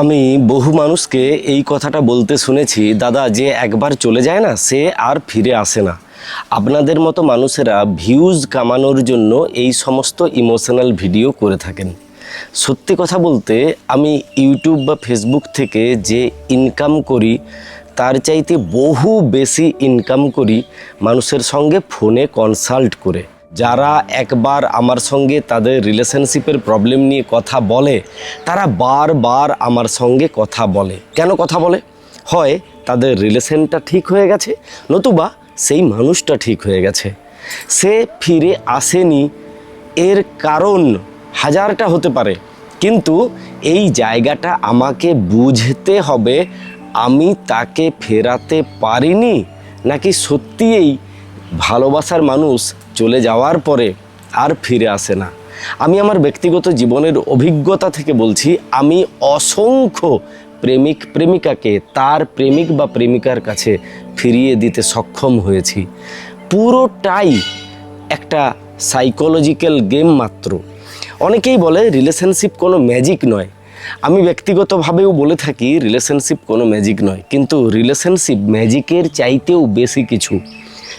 আমি বহু মানুষকে এই কথাটা বলতে শুনেছি, দাদা, যে একবার চলে যায় না, সে আর ফিরে আসে না। আপনাদের মতো মানুষেরা ভিউজ কামানোর জন্য এই সমস্ত ইমোশনাল ভিডিও করে থাকেন। সত্যি কথা বলতে, আমি ইউটিউব বা ফেসবুক থেকে যে ইনকাম করি, তার চাইতে বহু বেশি ইনকাম করি মানুষের সঙ্গে ফোনে কনসাল্ট করে। যারা একবার আমার সঙ্গে তাদের রিলেশনশিপের প্রবলেম নিয়ে কথা বলে, তারা বারবার আমার সঙ্গে কথা বলে। কেন কথা বলে? হয় তাদের রিলেশনটা ঠিক হয়ে গেছে, নতুবা সেই মানুষটা ঠিক হয়ে গেছে। সে ফিরে আসেনি, এর কারণ হাজারটা হতে পারে, কিন্তু এই জায়গাটা আমাকে বুঝতে হবে, আমি তাকে ফেরাতে পারিনি, নাকি সত্যিই ভালোবাসার মানুষ চলে যাওয়ার পরে আর ফিরে আসে না। আমি আমার ব্যক্তিগত জীবনের অভিজ্ঞতা থেকে বলছি, আমি অসংখ্য প্রেমিক, প্রেমিকাকে তার প্রেমিক বা প্রেমিকার কাছে ফিরিয়ে দিতে সক্ষম হয়েছি। পুরোটাই একটা সাইকোলজিক্যাল গেম মাত্র। অনেকেই বলে রিলেশনশিপ কোনো ম্যাজিক নয়। আমি ব্যক্তিগতভাবেও বলে থাকি রিলেশনশিপ কোনো ম্যাজিক নয়। কিন্তু রিলেশনশিপ ম্যাজিকের চাইতেও বেশি কিছু।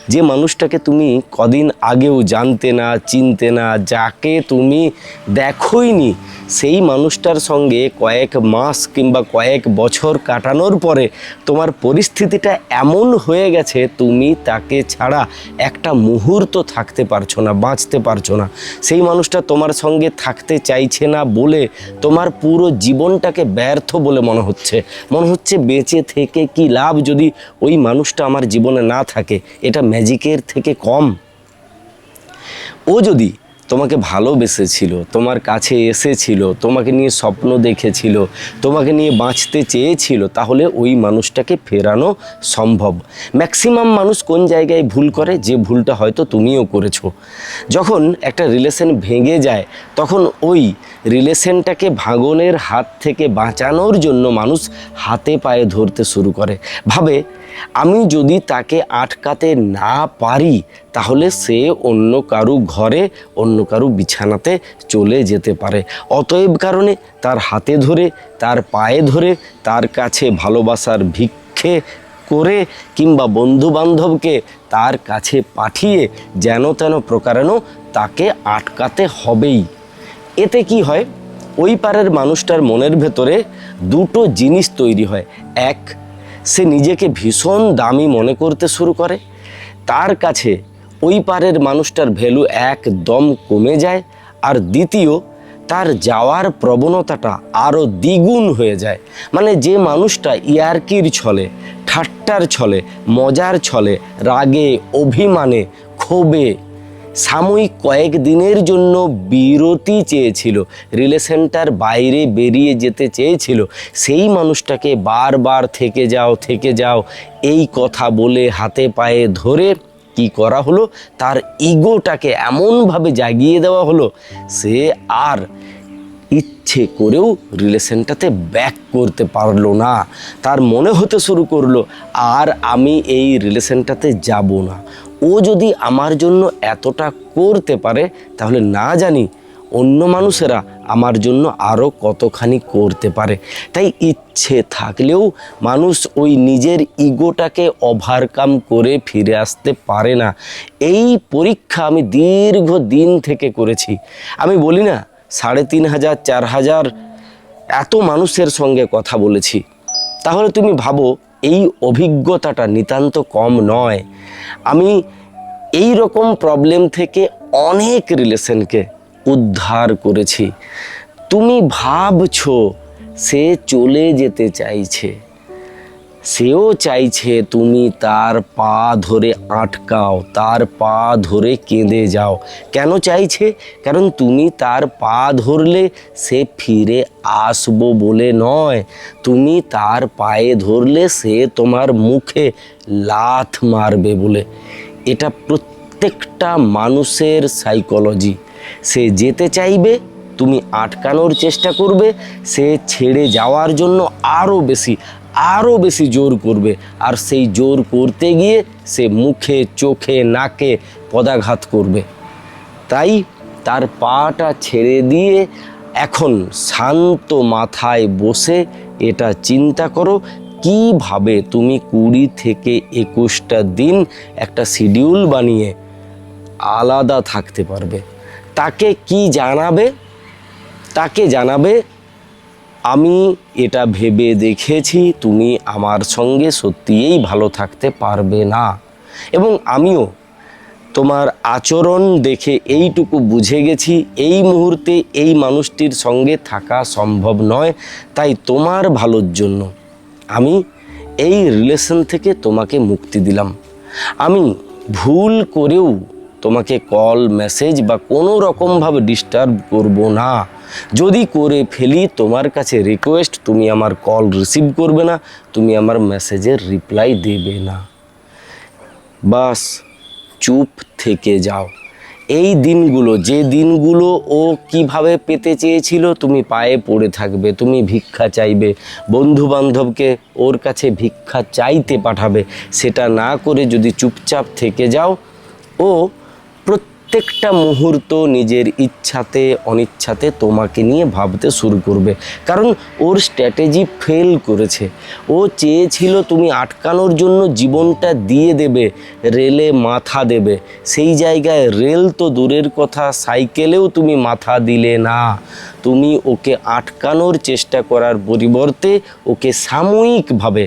যে মানুষটাকে তুমি কদিন আগেও জানতে না, চিনতে না, যাকে তুমি দেখোইনি, সেই মানুষটার সঙ্গে কয়েক মাস কিংবা কয়েক বছর কাটানোর পরে তোমার পরিস্থিতিটা এমন হয়ে গেছে, তুমি তাকে ছাড়া একটা মুহূর্ত থাকতে পারছ না, বাঁচতে পারছ না। সেই মানুষটা তোমার সঙ্গে থাকতে চাইছে না বলে তোমার পুরো জীবনটাকে ব্যর্থ বলে মনে হচ্ছে। মনে হচ্ছে বেঁচে থেকে কি লাভ যদি ওই মানুষটা আমার জীবনে না থাকে? এটা ম্যাজিকের থেকে কম? ও যদি তোমাকে ভালোবেসেছিল, তোমার কাছে এসেছিল, তোমাকে নিয়ে স্বপ্ন দেখেছিল, তোমাকে নিয়ে বাঁচতে চেয়েছিল, তাহলে ওই মানুষটাকে ফেরানো সম্ভব। ম্যাক্সিমাম মানুষ কোন জায়গায় ভুল করে, যে ভুলটা হয়তো তুমিও করেছ। যখন একটা রিলেশন ভেঙে যায়, তখন ওই রিলেশনটাকে ভাঙনের হাত থেকে বাঁচানোর জন্য মানুষ হাতে পায়ে ধরতে শুরু করে। ভাবে আমি যদি তাকে আটকাতে না পারি, তাহলে সে অন্য কারু ঘরে, অন্য কারু বিছানাতে চলে যেতে পারে। অতএব কারণে তার হাতে ধরে, তার পায়ে ধরে, তার কাছে ভালোবাসার ভিক্ষে করে কিংবা বন্ধু বান্ধবকে তার কাছে পাঠিয়ে যেন তেন প্রকারেণ তাকে আটকাতে হবেই। এতে কি হয়? ওই পারের মানুষটার মনের ভেতরে দুটো জিনিস তৈরি হয়। এক সে নিজেকে ভীষণ দামি মনে করতে শুরু করে। তার কাছে ওই পারের মানুষটার ভ্যালু একদম কমে যায় আর দ্বিতীয়, তার যাওয়ার প্রবণতাটা আরও দ্বিগুণ হয়ে যায়। মানে যে মানুষটা ইয়ার্কির ছলে, ঠাট্টার ছলে, মজার ছলে, রাগে, অভিমানে, ক্ষোভে সাময়িক কয়েক দিনের জন্য বিরতি চেয়েছিল। রিলেশনটার বাইরে বেরিয়ে যেতে চেয়েছিল। সেই মানুষটাকে বারবার থেকে যাও থেকে যাও, এই কথা বলে হাতে পায়ে ধরে কি করা হলো? তার ইগোটাকে এমনভাবে জাগিয়ে দেওয়া হলো, সে আর ইচ্ছে করেও রিলেশনটাতে ব্যাক করতে পারল না। তার মনে হতে শুরু করল, আর আমি এই রিলেশনটাতে যাব না। ও যদি আমার জন্য এতটা করতে পারে, তাহলে না জানি অন্য মানুষেরা আমার জন্য আরও কতখানি করতে পারে। তাই ইচ্ছে থাকলেও মানুষ ওই নিজের ইগোটাকে ওভারকাম করে ফিরে আসতে পারে না। এই পরীক্ষা আমি দীর্ঘ দিন থেকে করেছি। আমি বলি না সাড়ে তিন হাজার, চার হাজার এত মানুষের সঙ্গে কথা বলেছি। তাহলে তুমি ভাবো, এই অভিজ্ঞতাটা নিতান্ত কম নয়। আমি এই রকম প্রবলেম থেকে অনেক রিলেশনকে উদ্ধার করেছি। তুমি ভাবছ সে চলে যেতে চাইছে। সেও চাইছে তুমি তার পা ধরে আটকাও, তার পা ধরে কেঁদে যাও। কেন চাইছে? কারণ তুমি তার পা ধরলে সে ফিরে আসব বলে নয়। তুমি তার পায়ে ধরলে সে তোমার মুখে লাথ মারবে বলে। এটা প্রত্যেকটা মানুষের সাইকোলজি সে যেতে চাইবে, তুমি আটকানোর চেষ্টা করবে, সে ছেড়ে যাওয়ার জন্য আরও বেশি আরও বেশি জোর করবে। আর সেই জোর করতে গিয়ে সে মুখে, চোখে, নাকে পদাঘাত করবে। তাই তার পাটা ছেড়ে দিয়ে এখন শান্ত মাথায় বসে এটা চিন্তা করো, কীভাবে তুমি কুড়ি থেকে একুশটা দিন একটা শিডিউল বানিয়ে আলাদা থাকতে পারবে। তাকে কি জানাবে? তাকে জানাবে আমি এটা ভেবে দেখেছি, তুমি আমার সঙ্গে সত্যিই ভালো থাকতে পারবে না। এবং আমিও তোমার আচরণ দেখে এইটুকু বুঝে গেছি, এই মুহূর্তে এই মানুষটির সঙ্গে থাকা সম্ভব নয়, তাই তোমার ভালোর জন্য আমি এই রিলেশন থেকে তোমাকে মুক্তি দিলাম। আমি ভুল করেও তোমাকে কল মেসেজ বা কোনো রকমভাবে ডিস্টার্ব করব না। যদি করে ফেলি তোমার কাছে রিকোয়েস্ট তুমি আমার কল রিসিভ করবে না, তুমি আমার মেসেজের রিপ্লাই দেবে না। বাস, চুপ থেকে যাও। এই দিনগুলো, যে দিনগুলো ও কীভাবে পেতে চেয়েছিল, তুমি পায়ে পড়ে থাকবে, তুমি ভিক্ষা চাইবে। বন্ধু বান্ধবকে ওর কাছে ভিক্ষা চাইতে পাঠাবে, সেটা না করে যদি চুপচাপ থেকে যাও, ও প্রত্যেকটা মুহূর্ত নিজের ইচ্ছাতে, অনিচ্ছাতে তোমাকে নিয়ে ভাবতে শুরু করবে। কারণ ওর স্ট্র্যাটেজি ফেল করেছে। ও চেয়েছিল তুমি আটকানোর জন্য জীবনটা দিয়ে দেবে, রেলে মাথা দেবে। সেই জায়গায় রেল তো দূরের কথা, সাইকেলেও তুমি মাথা দিলে না। তুমি ওকে আটকানোর চেষ্টা করার পরিবর্তে ওকে সাময়িকভাবে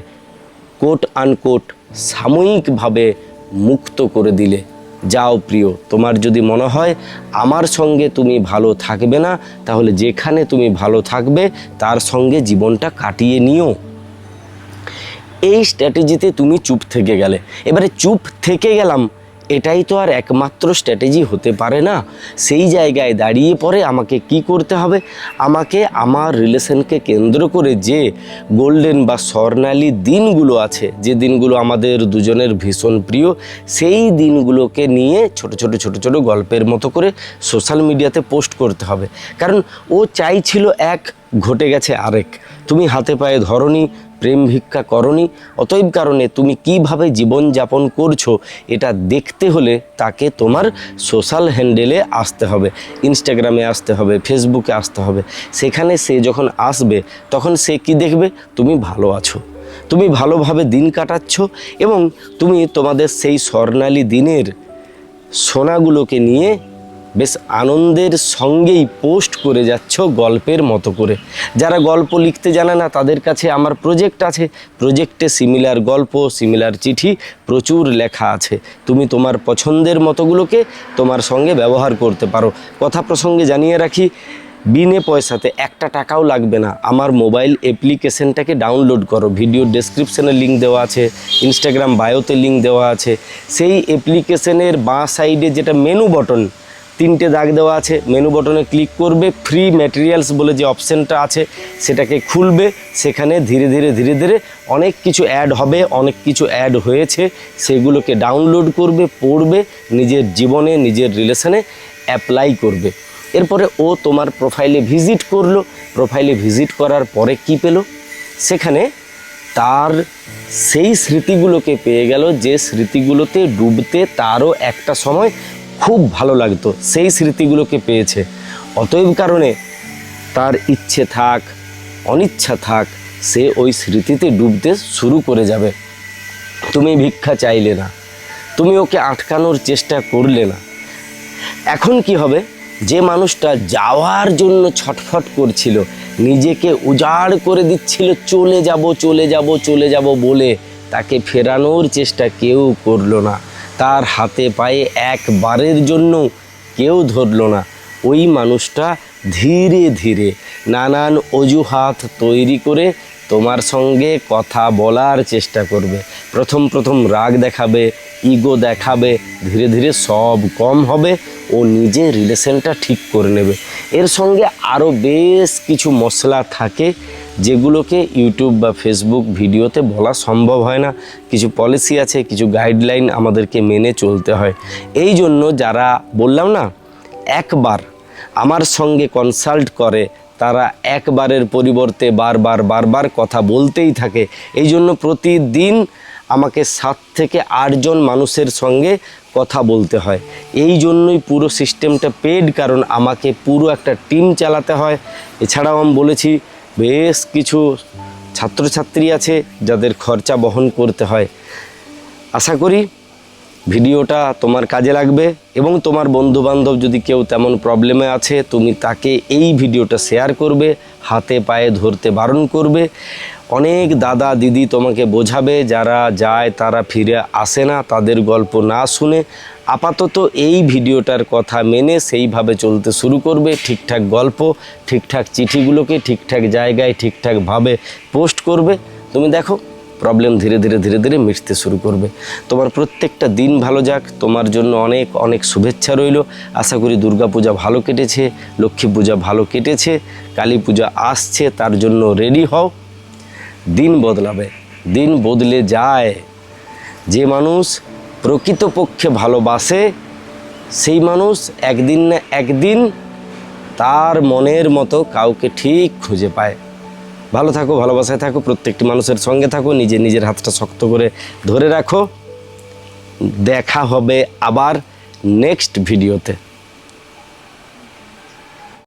কোট আনকোট সাময়িকভাবে মুক্ত করে দিলে। যাও প্রিয়, তোমার যদি মনে হয় আমার সঙ্গে তুমি ভালো থাকবে না, তাহলে যেখানে তুমি ভালো থাকবে, তার সঙ্গে জীবনটা কাটিয়ে নিও। এই স্ট্র্যাটেজিতে তুমি চুপ থেকে গেলে। এবারে চুপ থেকে গেলাম এটাই তো আর একমাত্র স্ট্র্যাটেজি হতে পারে না। সেই জায়গায় দাঁড়িয়ে পরে আমাকে কি করতে হবে? আমাকে আমার রিলেশনকে কেন্দ্র করে যে গোল্ডেন বা স্বর্ণালী দিনগুলো আছে, যে দিনগুলো আমাদের দুজনের ভীষণ প্রিয়, সেই দিনগুলোকে নিয়ে ছোট ছোট ছোট ছোট গল্পের মতো করে সোশ্যাল মিডিয়াতে পোস্ট করতে হবে। কারণ ও চাইছিল এক, ঘটে গেছে আরেক। তুমি হাতে পায়ে ধরনি প্রেম ভিক্ষা করনি, অতএব কারণে তুমি কীভাবে জীবন যাপন করছ এটা দেখতে হলে তাকে তোমার সোশ্যাল হ্যান্ডেলে আসতে হবে। ইনস্টাগ্রামে আসতে হবে ফেসবুকে আসতে হবে। সেখানে সে যখন আসবে, তখন সে কি দেখবে? তুমি ভালো আছো। তুমি ভালোভাবে দিন কাটাচ্ছ এবং তুমি তোমাদের সেই স্বর্ণালী দিনের সোনাগুলোকে নিয়ে বেশ আনন্দের সঙ্গেই পোস্ট করে যাচ্ছ গল্পের মতো করে। যারা গল্প লিখতে জানে না, তাদের কাছে আমার প্রজেক্ট আছে। প্রজেক্টে সিমিলার গল্প সিমিলার চিঠি, প্রচুর লেখা আছে। তুমি তোমার পছন্দের মতোগুলোকে তোমার সঙ্গে ব্যবহার করতে পারো। কথা প্রসঙ্গে জানিয়ে রাখি, বিনে পয়সাতে একটা টাকাও লাগবে না। আমার মোবাইল অ্যাপ্লিকেশনটাকে ডাউনলোড করো। ভিডিও ডেসক্রিপশানে লিঙ্ক দেওয়া আছে ইনস্টাগ্রাম বায়োতে লিঙ্ক দেওয়া আছে। সেই অ্যাপ্লিকেশনের বাঁ সাইডে যেটা মেনু বটন তিনটে দাগ দেওয়া আছে। মেনু বটনে ক্লিক করবে ফ্রি ম্যাটেরিয়ালস বলে যে অপশানটা আছে, সেটাকে খুলবে। সেখানে ধীরে ধীরে ধীরে ধীরে অনেক কিছু অ্যাড হবে, অনেক কিছু অ্যাড হয়েছে। সেগুলোকে ডাউনলোড করবে, পড়বে, নিজের জীবনে, নিজের রিলেশনে অ্যাপ্লাই করবে। এরপরে ও তোমার প্রোফাইলে ভিজিট করল। প্রোফাইলে ভিজিট করার পরে কি পেল? সেখানে তার সেই স্মৃতিগুলোকে পেয়ে গেল, যে স্মৃতিগুলোতে ডুবতে তারও একটা সময় খুব ভালো লাগতো। সেই স্মৃতিগুলোকে পেয়েছে। অতএব কারণে তার ইচ্ছে থাক, অনিচ্ছা থাক, সে ওই স্মৃতিতে ডুবতে শুরু করে যাবে। তুমি ভিক্ষা চাইলে না। তুমি ওকে আটকানোর চেষ্টা করলে না। এখন কি হবে? যে মানুষটা যাওয়ার জন্য ছটফট করছিল, নিজেকে উজাড় করে দিচ্ছিল, চলে যাব চলে যাব চলে যাব বলে তাকে ফেরানোর চেষ্টা কেউ করল না। তার হাতে পায়ে একবারের জন্য কেউ ধরলো না। ওই মানুষটা ধীরে ধীরে নানান অজুহাত তৈরি করে তোমার সঙ্গে কথা বলার চেষ্টা করবে। প্রথম প্রথম রাগ দেখাবে, ইগো দেখাবে, ধীরে ধীরে সব কম হবে ও নিজে রিলেশনটা ঠিক করে নেবে। এর সঙ্গে আরও বেশ কিছু মশলা থাকে যেগুলোকে ইউটিউব বা ফেসবুক ভিডিওতে বলা সম্ভব হয় না। কিছু পলিসি আছে, কিছু গাইডলাইন আমাদেরকে মেনে চলতে হয়। এই জন্য যারা, বললাম না, একবার আমার সঙ্গে কনসাল্ট করে, তারা একবারের পরিবর্তে বারবার বারবার কথা বলতেই থাকে। এই জন্য প্রতিদিন আমাকে সাত থেকে আটজন মানুষের সঙ্গে কথা বলতে হয়। এই জন্যই পুরো সিস্টেমটা পেড কারণ আমাকে পুরো একটা টিম চালাতে হয়। এছাড়াও আমি বলেছি বেশ কিছু ছাত্রছাত্রী আছে যাদের খরচা বহন করতে হয়। আশা করি ভিডিওটা তোমার কাজে লাগবে এবং তোমার বন্ধু বান্ধব যদি কেউ তেমন প্রবলেমে আছে, তুমি তাকে এই ভিডিওটা শেয়ার করবে, হাতে পায়ে ধরতে বারণ করবে। অনেক দাদা দিদি তোমাকে বোঝাবে, যারা যায় তারা ফিরে আসে না, তাদের গল্প না শুনে। আপাতত এই ভিডিওটার কথা মেনে সেইভাবে চলতে শুরু করবে। ঠিকঠাক গল্প, ঠিকঠাক চিঠিগুলোকে ঠিকঠাক জায়গায় ঠিকঠাকভাবে পোস্ট করবে। তুমি দেখো প্রবলেম ধীরে ধীরে ধীরে ধীরে মিটতে শুরু করবে। তোমার প্রত্যেকটা দিন ভালো যাক। তোমার জন্য অনেক অনেক শুভেচ্ছা রইল। আশা করি দুর্গা পূজা ভালো কেটেছে, লক্ষ্মী পূজা ভালো কেটেছে, কালী পূজা আসছে, তার জন্য রেডি হও। দিন বদলাবে। দিন বদলে যায়। যে মানুষ প্রকৃতপক্ষে ভালোবাসে সেই মানুষ একদিন না একদিন তার মনের মতো কাউকে ঠিক খুঁজে পায়। ভালো থাকো, ভালোবাসায় থাকো, প্রত্যেকটি মানুষের সঙ্গে থাকো, নিজে নিজের হাতটা শক্ত করে ধরে রাখো। দেখা হবে আবার নেক্সট ভিডিওতে